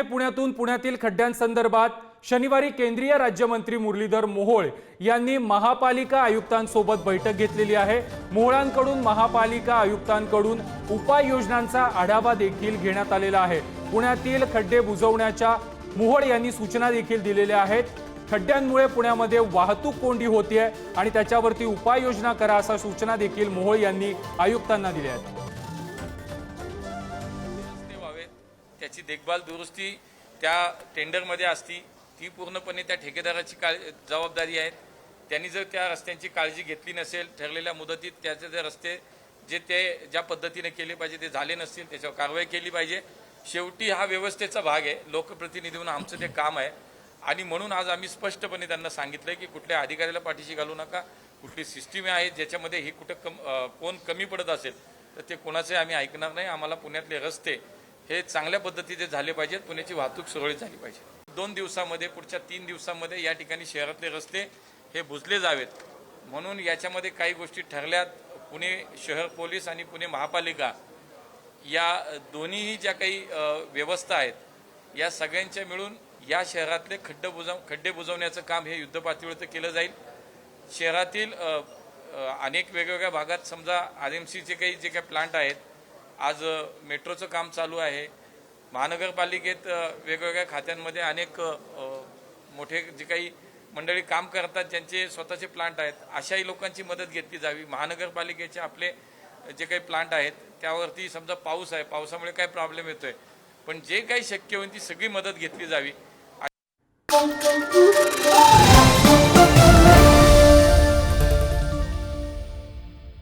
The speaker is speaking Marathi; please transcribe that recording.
आहे पुण्यातून पुण्यातील खड्ड्यांसंदर्भात. शनिवारी केंद्रीय राज्यमंत्री मुरलीधर मोहोळ यांनी महापालिका आयुक्तांसोबत बैठक घेतलेली आहे. मोहोळांकडून महापालिका आयुक्तांकडून उपाययोजनांचा आढावा देखील घेण्यात आलेला आहे. पुण्यातील खड्डे बुजवण्याच्या मोहोळ यांनी सूचना देखील दिलेल्या आहेत. खड्ड्यांमुळे पुण्यामध्ये वाहतूक कोंडी होतीये आणि त्याच्यावरती उपाययोजना करा अशा सूचना देखील मोहोळ यांनी आयुक्तांना दिल्या आहेत. त्याची देखभाल दुरुस्ती त्या टेंडरमध्ये असती ती पूर्णपणे त्या ठेकेदाराची काळ जबाबदारी आहे. त्यांनी जर त्या रस्त्यांची काळजी घेतली नसेल ठरलेल्या मुदतीत त्याचे जे रस्ते जे ते ज्या पद्धतीने केले पाहिजे ते झाले नसतील त्याच्यावर कारवाई केली पाहिजे. शेवटी हा व्यवस्थेचा भाग आहे लोकप्रतिनिधी म्हणून आमचं ते काम आहे. आणि म्हणून आज आम्ही स्पष्टपणे त्यांना सांगितलं की कुठल्या अधिकाऱ्याला पाठीशी घालू नका कुठली सिस्टीम आहे ज्याच्यामध्ये ही कुठं कम कोण कमी पडत असेल तर ते कोणाचे आम्ही ऐकणार नाही. आम्हाला पुण्यातले रस्ते हे चांगल्या पद्धतीचे झाले पाहिजेत पुण्याची वाहतूक सुरळीत झाली पाहिजे. दोन दिवसामध्ये पुढच्या तीन दिवसामध्ये या ठिकाणी शहरातले रस्ते हे बुजले जावेत. म्हणून याच्यामध्ये काही गोष्टी ठरल्यात. पुणे शहर पोलीस आणि पुणे महापालिका या दोन्हीही ज्या काही व्यवस्था आहेत या सगळ्यांच्या मिळून या शहरातले खड्डे बुजव खड्डे बुजवण्याचं काम हे युद्धपातळीवर केलं जाईल. शहरातील अनेक वेगवेगळ्या भागात समजा आर एम सीचे काही जे काही प्लांट आहेत आज मेट्रोचं काम चालू आहे. महानगरपालिकेत वेगवेगळ्या खात्यांमध्ये अनेक मोठे जे काही मंडळी काम करतात ज्यांचे स्वतःचे प्लांट आहेत अशाही लोकांची मदत घेतली जावी. महानगरपालिकेचे आपले जे काही प्लांट आहेत त्यावरती समजा पाऊस आहे पावसामुळे काय प्रॉब्लेम येतोय. पण जे काही शक्य होईल ती सगळी मदत घेतली जावी.